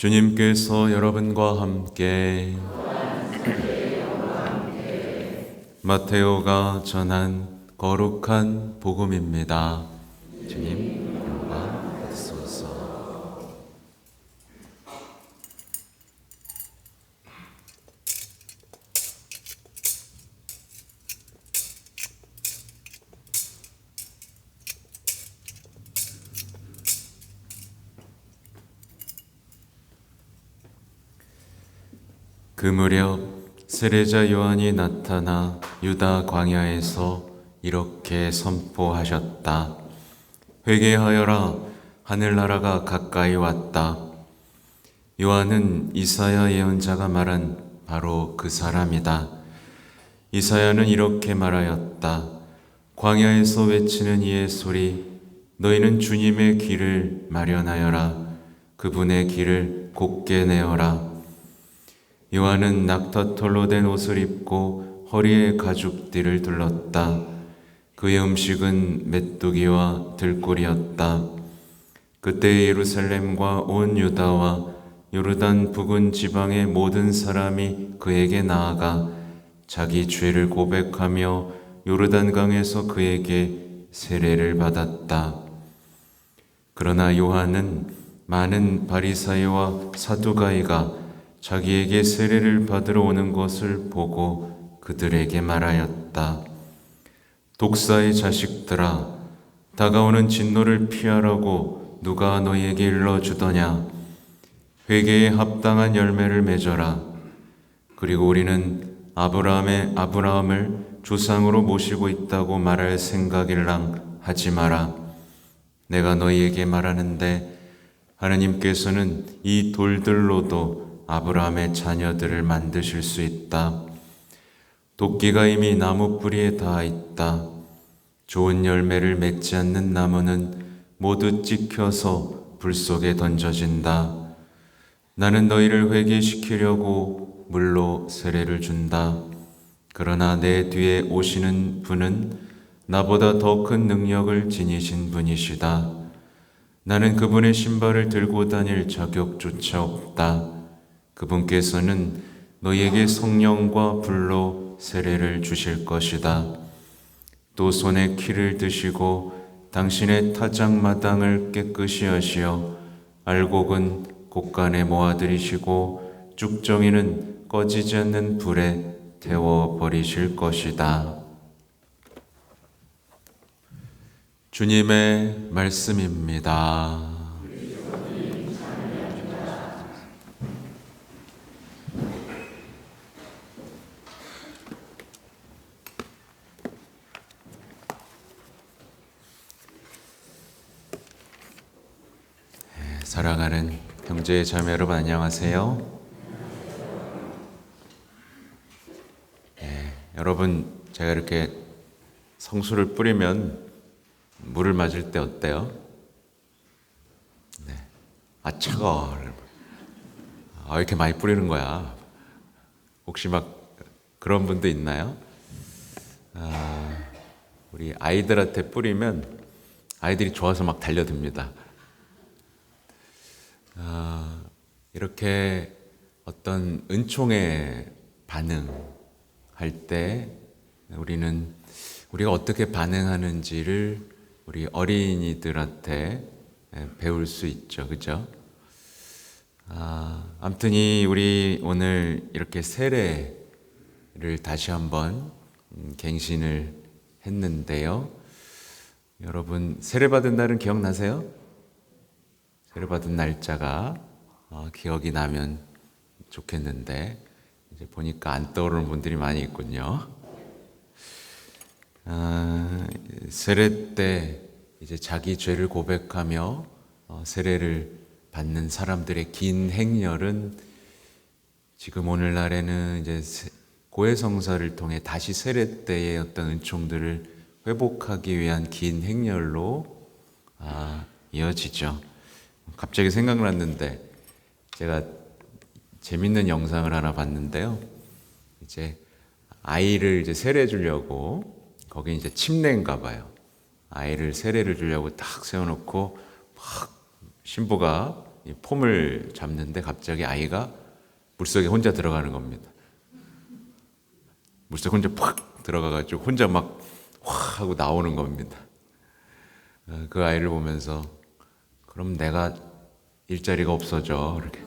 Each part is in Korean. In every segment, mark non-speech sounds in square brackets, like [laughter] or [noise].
주님께서 여러분과 함께 마테오가 전한 거룩한 복음입니다. 주님 영광 받소서. 그 무렵 세례자 요한이 나타나 유다 광야에서 이렇게 선포하셨다. 회개하여라 하늘나라가 가까이 왔다. 요한은 이사야 예언자가 말한 바로 그 사람이다. 이사야는 이렇게 말하였다. 광야에서 외치는 이의 소리 너희는 주님의 길을 마련하여라. 그분의 길을 곧게 내어라. 요한은 낙타털로 된 옷을 입고 허리에 가죽띠를 둘렀다. 그의 음식은 메뚜기와 들꿀이었다. 그때 예루살렘과 온 유다와 요르단 부근 지방의 모든 사람이 그에게 나아가 자기 죄를 고백하며 요르단강에서 그에게 세례를 받았다. 그러나 요한은 많은 바리사이와 사두가이가 자기에게 세례를 받으러 오는 것을 보고 그들에게 말하였다. 독사의 자식들아, 다가오는 진노를 피하라고 누가 너희에게 일러주더냐? 회개에 합당한 열매를 맺어라. 그리고 우리는 아브라함의 아브라함을 조상으로 모시고 있다고 말할 생각일랑 하지 마라. 내가 너희에게 말하는데 하나님께서는 이 돌들로도 아브라함의 자녀들을 만드실 수 있다. 도끼가 이미 나무 뿌리에 닿아 있다. 좋은 열매를 맺지 않는 나무는 모두 찍혀서 불 속에 던져진다. 나는 너희를 회개시키려고 물로 세례를 준다. 그러나 내 뒤에 오시는 분은 나보다 더 큰 능력을 지니신 분이시다. 나는 그분의 신발을 들고 다닐 자격조차 없다. 그분께서는 너희에게 성령과 불로 세례를 주실 것이다. 또 손에 키를 드시고 당신의 타작마당을 깨끗이 하시어 알곡은 곳간에 모아들이시고 쭉정이는 꺼지지 않는 불에 태워 버리실 것이다. 주님의 말씀입니다. 사랑하는 형제 자매 여러분 안녕하세요. 네, 여러분 제가 이렇게 성수를 뿌리면 물을 맞을 때 어때요? 네. 아 차가워. 아, 왜 이렇게 많이 뿌리는 거야? 혹시 막 그런 분도 있나요? 아, 우리 아이들한테 뿌리면 아이들이 좋아서 막 달려듭니다. 아, 이렇게 어떤 은총에 반응할 때 우리는 우리가 어떻게 반응하는지를 우리 어린이들한테 배울 수 있죠, 그죠? 아, 아무튼 이 우리 오늘 이렇게 세례를 다시 한번 음, 갱신을 했는데요. 여러분 세례 받은 날은 기억나세요? 세례 받은 날짜가 어, 기억이 나면 좋겠는데 이제 보니까 안 떠오르는 분들이 많이 있군요. 아, 세례 때 이제 자기 죄를 고백하며 어, 세례를 받는 사람들의 긴 행렬은 지금 오늘날에는 이제 고해성사를 통해 다시 세례 때의 어떤 은총들을 회복하기 위한 긴 행렬로 아, 이어지죠. 갑자기 생각났는데 제가 재밌는 영상을 하나 봤는데요. 이제 아이를 이제 세례 주려고 거기 이제 침례인가 봐요. 아이를 세례를 주려고 딱 세워놓고 막 신부가 이 폼을 잡는데 갑자기 아이가 물속에 혼자 들어가는 겁니다. 물속에 혼자 팍 들어가가지고 혼자 막 확 하고 나오는 겁니다. 어, 그 아이를 보면서 그럼 내가 일자리가 없어져 이렇게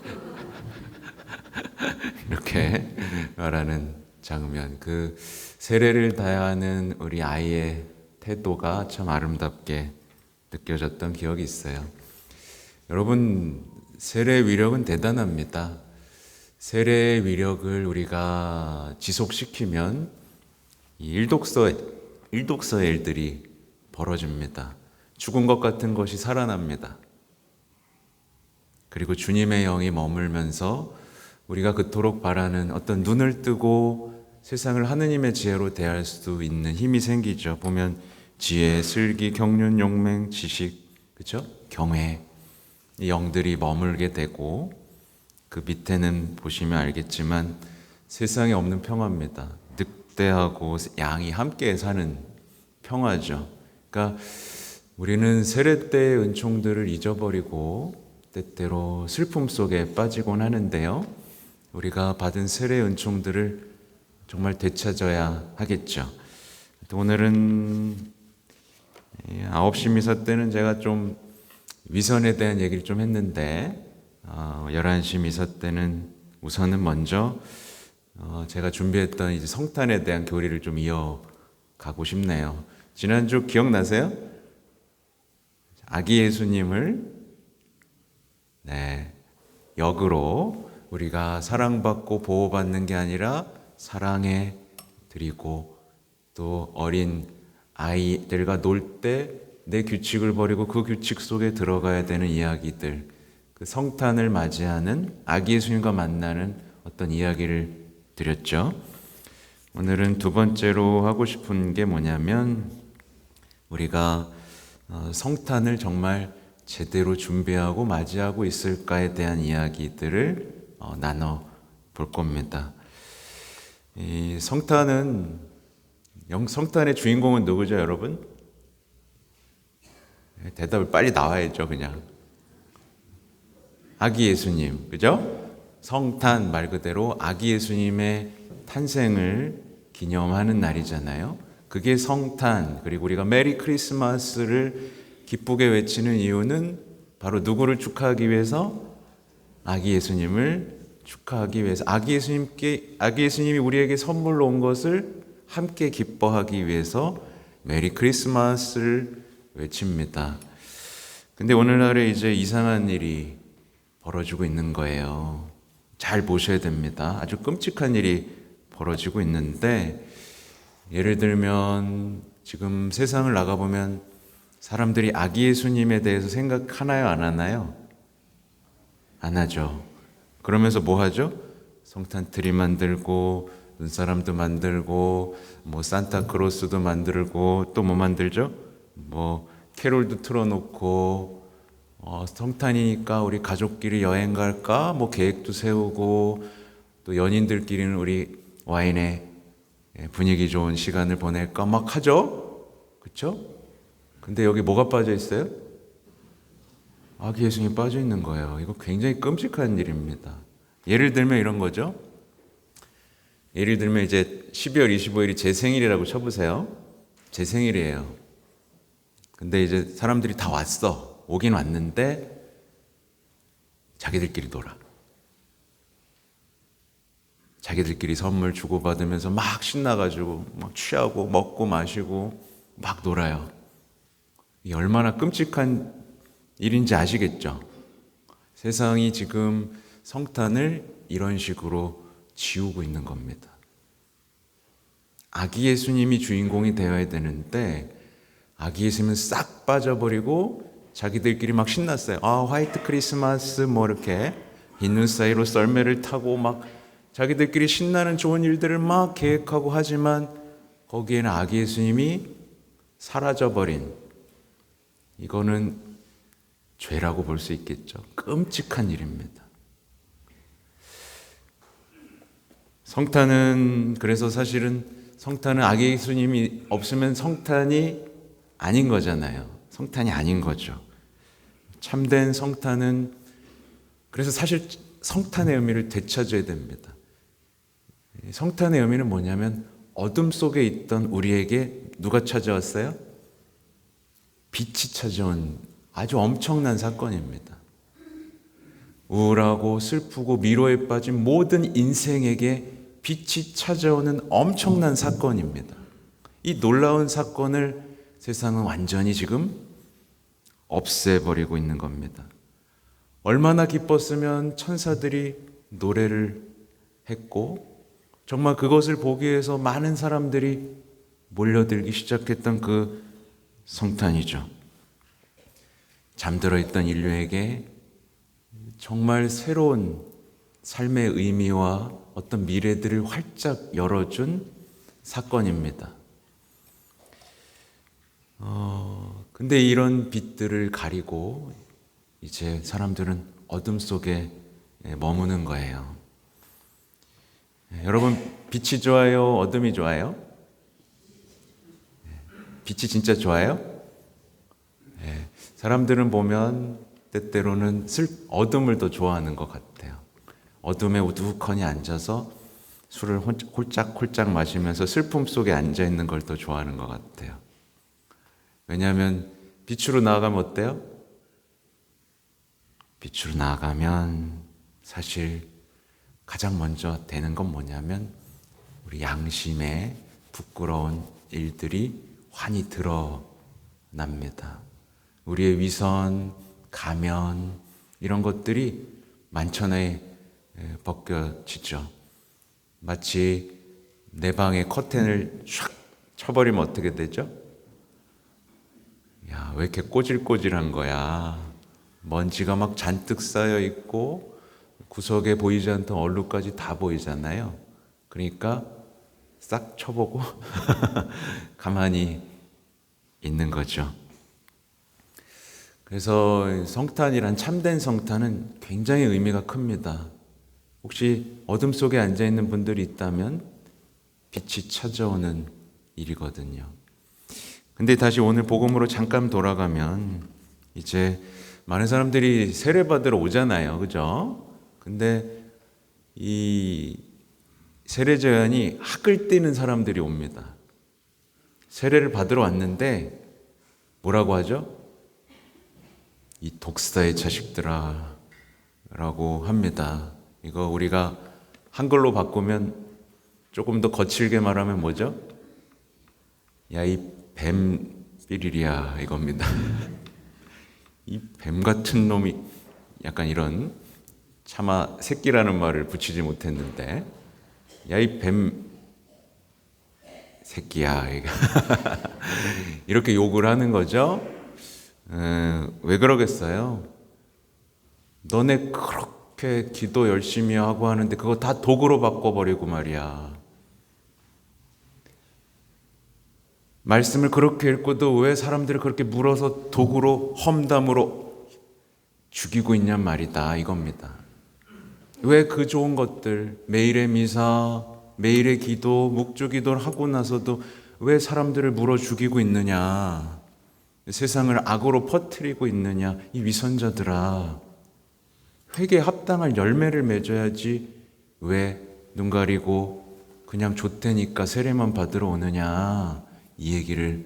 [laughs] 이렇게 말하는 장면 그 세례를 다하는 우리 아이의 태도가 참 아름답게 느껴졌던 기억이 있어요. 여러분 세례 위력은 대단합니다. 세례 위력을 우리가 지속시키면 이 일독서 일독서의 일들이 벌어집니다. 죽은 것 같은 것이 살아납니다. 그리고 주님의 영이 머물면서 우리가 그토록 바라는 어떤 눈을 뜨고 세상을 하느님의 지혜로 대할 수 있는 힘이 생기죠. 보면 지혜, 슬기, 경륜, 용맹, 지식, 그렇죠? 경외 이 영들이 머물게 되고 그 밑에는 보시면 알겠지만 세상에 없는 평화입니다. 늑대하고 양이 함께 사는 평화죠. 그러니까 우리는 세례 때의 은총들을 잊어버리고 때때로 슬픔 속에 빠지곤 하는데요. 우리가 받은 세례 은총들을 정말 되찾아야 하겠죠. 오늘은 9시 미사 때는 제가 좀 위선에 대한 얘기를 좀 했는데 11시 미사 때는 우선은 먼저 어, 제가 준비했던 이제 성탄에 대한 교리를 좀 이어가고 싶네요. 지난주 기억나세요? 아기 예수님을 네, 역으로 우리가 사랑받고 보호받는 게 아니라 사랑해 드리고 또 어린 아이들과 놀 때 내 규칙을 버리고 그 규칙 속에 들어가야 되는 이야기들 그 성탄을 맞이하는 아기 예수님과 만나는 어떤 이야기를 드렸죠. 오늘은 두 번째로 하고 싶은 게 뭐냐면 우리가 어, 성탄을 정말 제대로 준비하고 맞이하고 있을까에 대한 이야기들을 어, 나눠 볼 겁니다. 이 성탄은 성탄의 주인공은 누구죠, 여러분? 대답을 빨리 나와야죠, 그냥. 아기 예수님, 그죠? 성탄 말 그대로 아기 예수님의 탄생을 기념하는 날이잖아요. 그게 성탄, 그리고 우리가 메리 크리스마스를 기쁘게 외치는 이유는 바로 누구를 축하하기 위해서? 아기 예수님을 축하하기 위해서. 아기 예수님께, 아기 예수님이 우리에게 선물로 온 것을 함께 기뻐하기 위해서 메리 크리스마스를 외칩니다. 근데 오늘날에 이제 이상한 일이 벌어지고 있는 거예요. 잘 보셔야 됩니다. 아주 끔찍한 일이 벌어지고 있는데 예를 들면 지금 세상을 나가보면 사람들이 아기 예수님에 대해서 생각하나요? 안 하나요? 안 하죠. 그러면서 뭐 하죠? 성탄 트리 만들고 눈사람도 만들고 뭐 산타크로스도 만들고 또 뭐 만들죠? 뭐 캐롤도 틀어놓고 어, 성탄이니까 우리 가족끼리 여행 갈까? 뭐 계획도 세우고 또 연인들끼리는 우리 와인에 예, 분위기 좋은 시간을 보낼까 막 하죠. 그렇죠? 근데 여기 뭐가 빠져 있어요? 아기 예수님이 빠져 있는 거예요. 이거 굉장히 끔찍한 일입니다. 예를 들면 이런 거죠. 예를 들면 이제 12월 25일이 제 생일이라고 쳐보세요. 제 생일이에요. 근데 이제 사람들이 다 왔어. 오긴 왔는데 자기들끼리 놀아. 자기들끼리 선물 주고받으면서 막 신나가지고 막 취하고 먹고 마시고 막 놀아요. 이 얼마나 끔찍한 일인지 아시겠죠? 세상이 지금 성탄을 이런 식으로 지우고 있는 겁니다. 아기 예수님이 주인공이 되어야 되는데 아기 예수님은 싹 빠져버리고 자기들끼리 막 신났어요. 아, 화이트 크리스마스 뭐 이렇게 있는 사이로 썰매를 타고 막 자기들끼리 신나는 좋은 일들을 막 계획하고 하지만 거기에는 아기 예수님이 사라져버린 이거는 죄라고 볼 수 있겠죠. 끔찍한 일입니다. 성탄은 그래서 사실은 성탄은 아기 예수님이 없으면 성탄이 아닌 거잖아요. 성탄이 아닌 거죠. 참된 성탄은 그래서 사실 성탄의 의미를 되찾아야 됩니다. 성탄의 의미는 뭐냐면 어둠 속에 있던 우리에게 누가 찾아왔어요? 빛이 찾아온 아주 엄청난 사건입니다. 우울하고 슬프고 미로에 빠진 모든 인생에게 빛이 찾아오는 엄청난 사건입니다. 이 놀라운 사건을 세상은 완전히 지금 없애버리고 있는 겁니다. 얼마나 기뻤으면 천사들이 노래를 했고, 정말 그것을 보기 위해서 많은 사람들이 몰려들기 시작했던 그 성탄이죠. 잠들어 있던 인류에게 정말 새로운 삶의 의미와 어떤 미래들을 활짝 열어준 사건입니다. 어, 근데 이런 빛들을 가리고 이제 사람들은 어둠 속에 머무는 거예요. 예, 여러분, 빛이 좋아요? 어둠이 좋아요? 예, 빛이 진짜 좋아요? 예, 사람들은 보면 때때로는 슬, 어둠을 더 좋아하는 것 같아요. 어둠에 우두커니 앉아서 술을 홀짝홀짝 마시면서 슬픔 속에 앉아 있는 걸 더 좋아하는 것 같아요. 왜냐하면 빛으로 나아가면 어때요? 빛으로 나아가면 사실 가장 먼저 되는 건 뭐냐면 우리 양심에 부끄러운 일들이 환히 드러납니다. 우리의 위선, 가면 이런 것들이 만천하에 벗겨지죠. 마치 내 방의 커튼을 촥 쳐버리면 어떻게 되죠? 야, 왜 이렇게 꼬질꼬질한 거야? 먼지가 막 잔뜩 쌓여 있고 구석에 보이지 않던 얼룩까지 다 보이잖아요. 그러니까 싹 쳐보고 [laughs] 가만히 있는 거죠. 그래서 성탄이란 참된 성탄은 굉장히 의미가 큽니다. 혹시 어둠 속에 앉아 있는 분들이 있다면 빛이 찾아오는 일이거든요. 근데 다시 오늘 복음으로 잠깐 돌아가면 이제 많은 사람들이 세례 받으러 오잖아요. 그죠? 근데 이 세례 제한이 학을 떼는 사람들이 옵니다. 세례를 받으러 왔는데 뭐라고 하죠? 이 독사의 자식들아 라고 합니다. 이거 우리가 한글로 바꾸면 조금 더 거칠게 말하면 뭐죠? 야, 이 뱀 삐리리야 이겁니다. [laughs] 이 뱀 같은 놈이 약간 이런 차마 새끼라는 말을 붙이지 못했는데 야 이 뱀 새끼야 [laughs] 이렇게 욕을 하는 거죠. 에, 왜 그러겠어요? 너네 그렇게 기도 열심히 하고 하는데 그거 다 도구로 바꿔버리고 말이야. 말씀을 그렇게 읽고도 왜 사람들을 그렇게 물어서 도구로 험담으로 죽이고 있냔 말이다 이겁니다. 왜 그 좋은 것들 매일의 미사, 매일의 기도, 묵주 기도를 하고 나서도 왜 사람들을 물어 죽이고 있느냐? 세상을 악으로 퍼뜨리고 있느냐? 이 위선자들아. 회개에 합당할 열매를 맺어야지 왜 눈 가리고 그냥 좋대니까 세례만 받으러 오느냐? 이 얘기를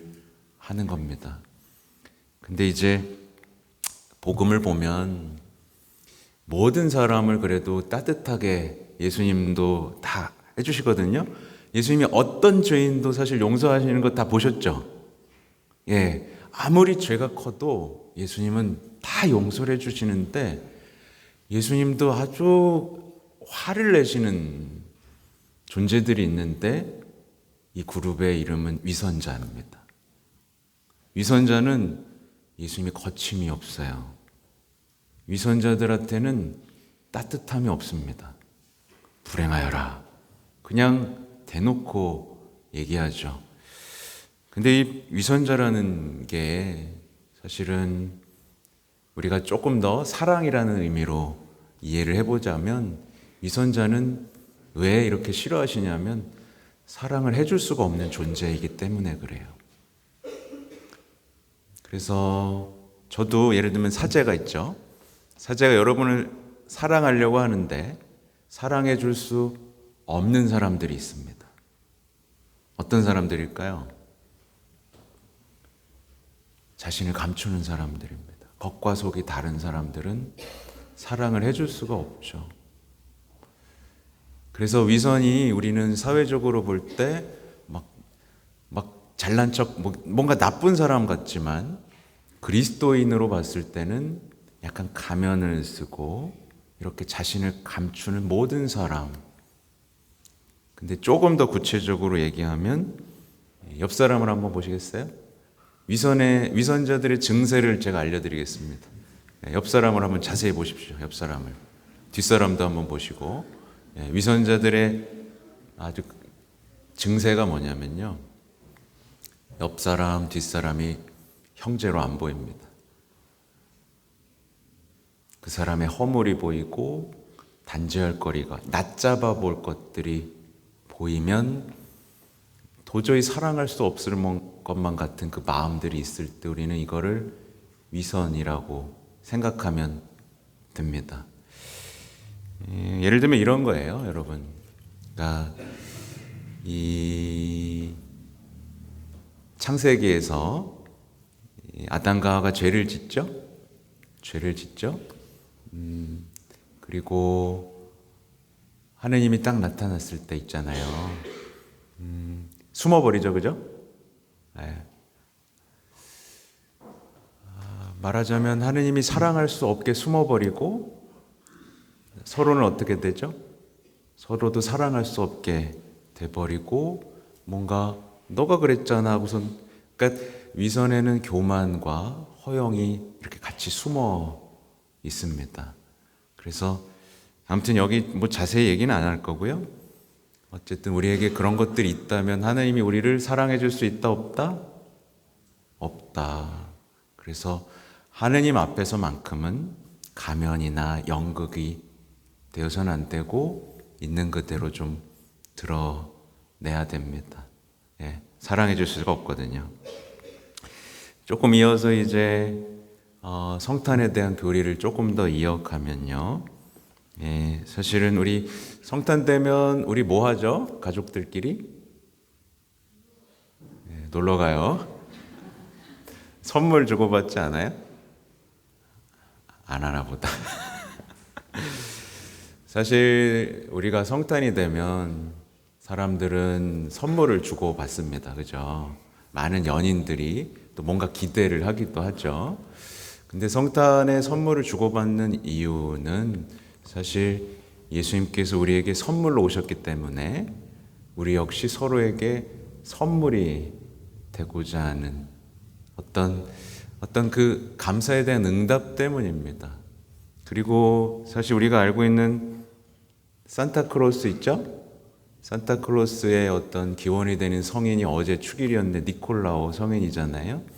하는 겁니다. 근데 이제 복음을 보면 모든 사람을 그래도 따뜻하게 예수님도 다 해주시거든요. 예수님이 어떤 죄인도 사실 용서하시는 거다 보셨죠? 예. 아무리 죄가 커도 예수님은 다 용서를 해주시는데 예수님도 아주 화를 내시는 존재들이 있는데 이 그룹의 이름은 위선자입니다. 위선자는 예수님이 거침이 없어요. 위선자들한테는 따뜻함이 없습니다. 불행하여라. 그냥 대놓고 얘기하죠. 근데 이 위선자라는 게 사실은 우리가 조금 더 사랑이라는 의미로 이해를 해보자면 위선자는 왜 이렇게 싫어하시냐면 사랑을 해줄 수가 없는 존재이기 때문에 그래요. 그래서 저도 예를 들면 사제가 있죠. 사제가 여러분을 사랑하려고 하는데 사랑해 줄 수 없는 사람들이 있습니다. 어떤 사람들일까요? 자신을 감추는 사람들입니다. 겉과 속이 다른 사람들은 사랑을 해줄 수가 없죠. 그래서 위선이 우리는 사회적으로 볼 때 막, 막 잘난 척, 뭐, 뭔가 나쁜 사람 같지만 그리스도인으로 봤을 때는 약간 가면을 쓰고 이렇게 자신을 감추는 모든 사람. 근데 조금 더 구체적으로 얘기하면 옆 사람을 한번 보시겠어요? 위선의 위선자들의 증세를 제가 알려드리겠습니다. 예, 옆 사람을 한번 자세히 보십시오. 옆 사람을 뒷 사람도 한번 보시고 예, 위선자들의 아주 증세가 뭐냐면요. 옆 사람, 뒷 사람이 형제로 안 보입니다. 그 사람의 허물이 보이고 단죄할 거리가 낮잡아 볼 것들이 보이면 도저히 사랑할 수 없을 것만 같은 그 마음들이 있을 때 우리는 이거를 위선이라고 생각하면 됩니다. 예, 예를 들면 이런 거예요, 여러분. 그러니까 이 창세기에서 아담과 하와가 죄를 짓죠. 죄를 짓죠. 음, 그리고 하느님이 딱 나타났을 때 있잖아요. 음, 숨어버리죠, 그죠? 네. 아, 말하자면 하느님이 사랑할 수 없게 숨어버리고 서로는 어떻게 되죠? 서로도 사랑할 수 없게 돼버리고 뭔가 너가 그랬잖아 하고선 그러니까 위선에는 교만과 허영이 이렇게 같이 숨어 있습니다. 그래서 아무튼 여기 뭐 자세히 얘기는 안 할 거고요. 어쨌든 우리에게 그런 것들이 있다면 하나님이 우리를 사랑해 줄 수 있다 없다? 없다. 그래서 하느님 앞에서만큼은 가면이나 연극이 되어서는 안 되고 있는 그대로 좀 드러내야 됩니다. 예, 사랑해 줄 수가 없거든요. 조금 이어서 이제 어, 성탄에 대한 교리를 조금 더 이어가면요. 예, 사실은 우리 성탄 되면 우리 뭐 하죠? 가족들끼리 예, 놀러 가요. 선물 주고받지 않아요? 안 하나 보다. [laughs] 사실 우리가 성탄이 되면 사람들은 선물을 주고 받습니다. 그죠? 많은 연인들이 또 뭔가 기대를 하기도 하죠. 근데 성탄에 선물을 주고받는 이유는 사실 예수님께서 우리에게 선물로 오셨기 때문에 우리 역시 서로에게 선물이 되고자 하는 어떤 어떤 그 감사에 대한 응답 때문입니다. 그리고 사실 우리가 알고 있는 산타크로스 있죠? 산타크로스의 어떤 기원이 되는 성인이 어제 축일이었는데 니콜라오 성인이잖아요.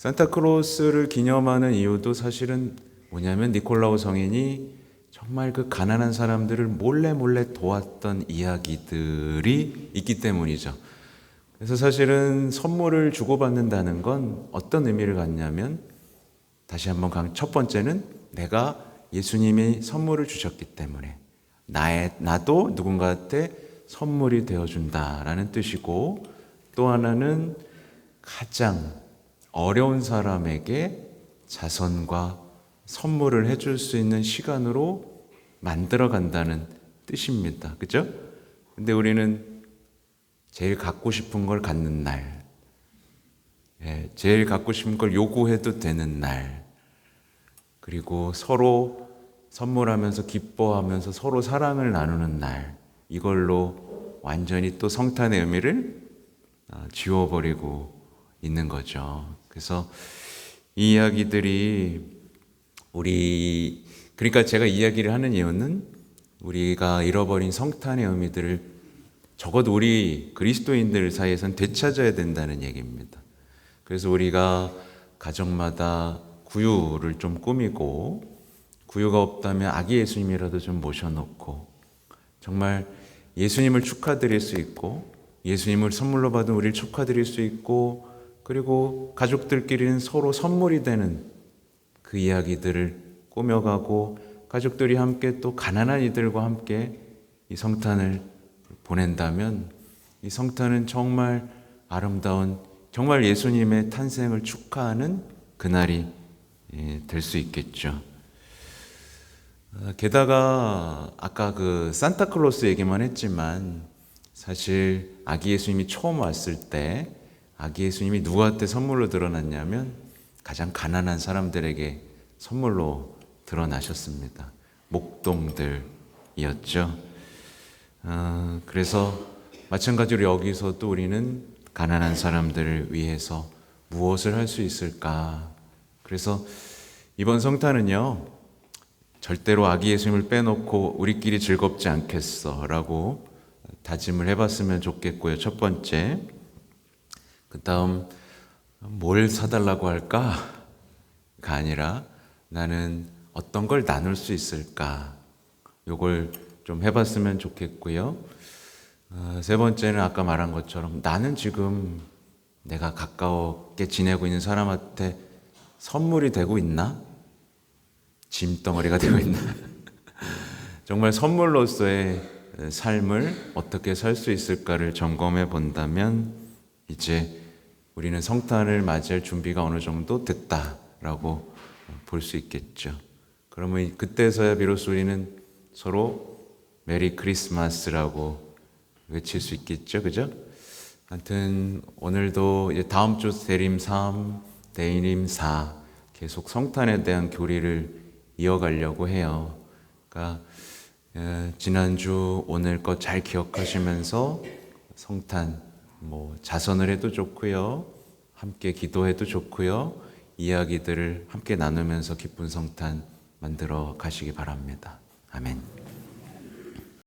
산타크로스를 기념하는 이유도 사실은 뭐냐면 니콜라오 성인이 정말 그 가난한 사람들을 몰래 몰래 도왔던 이야기들이 있기 때문이죠. 그래서 사실은 선물을 주고받는다는 건 어떤 의미를 갖냐면 다시 한번 강, 첫 번째는 내가 예수님이 선물을 주셨기 때문에 나의, 나도 누군가한테 선물이 되어준다라는 뜻이고 또 하나는 가장 어려운 사람에게 자선과 선물을 해줄 수 있는 시간으로 만들어 간다는 뜻입니다. 그죠? 근데 우리는 제일 갖고 싶은 걸 갖는 날, 예, 제일 갖고 싶은 걸 요구해도 되는 날, 그리고 서로 선물하면서 기뻐하면서 서로 사랑을 나누는 날, 이걸로 완전히 또 성탄의 의미를 아, 지워버리고 있는 거죠. 그래서 이 이야기들이 우리 그러니까 제가 이야기를 하는 이유는 우리가 잃어버린 성탄의 의미들을 적어도 우리 그리스도인들 사이에선 되찾아야 된다는 얘기입니다. 그래서 우리가 가정마다 구유를 좀 꾸미고 구유가 없다면 아기 예수님이라도 좀 모셔놓고 정말 예수님을 축하드릴 수 있고 예수님을 선물로 받은 우리를 축하드릴 수 있고 그리고 가족들끼리는 서로 선물이 되는 그 이야기들을 꾸며가고 가족들이 함께 또 가난한 이들과 함께 이 성탄을 보낸다면 이 성탄은 정말 아름다운 정말 예수님의 탄생을 축하하는 그날이 예, 될수 있겠죠. 어, 게다가 아까 그 산타클로스 얘기만 했지만 사실 아기 예수님이 처음 왔을 때 아기 예수님이 누구한테 선물로 드러났냐면 가장 가난한 사람들에게 선물로 드러나셨습니다. 목동들이었죠. 어, 그래서 마찬가지로 여기서도 우리는 가난한 사람들을 위해서 무엇을 할 수 있을까? 그래서 이번 성탄은요, 절대로 아기 예수님을 빼놓고 우리끼리 즐겁지 않겠어 라고 다짐을 해봤으면 좋겠고요. 첫 번째. 그 다음, 뭘 사달라고 할까? 가 아니라 나는 어떤 걸 나눌 수 있을까? 요걸 좀 해봤으면 좋겠고요. 어, 세 번째는 아까 말한 것처럼 나는 지금 내가 가까웠게 지내고 있는 사람한테 선물이 되고 있나? 짐덩어리가 되고 있나? [laughs] 정말 선물로서의 삶을 어떻게 살 수 있을까를 점검해 본다면 이제 우리는 성탄을 맞이할 준비가 어느 정도 됐다라고 볼 수 있겠죠. 그러면 그때서야 비로소 우리는 서로 메리 크리스마스라고 외칠 수 있겠죠. 그죠? 하여튼 오늘도 다음 주 대림 3, 대림 4 계속 성탄에 대한 교리를 이어가려고 해요. 그러니까 에, 지난주 오늘 거잘 기억하시면서 성탄 뭐 자선을 해도 좋고요. 함께 기도해도 좋고요. 이야기들을 함께 나누면서 기쁜 성탄 만들어 가시기 바랍니다. 아멘.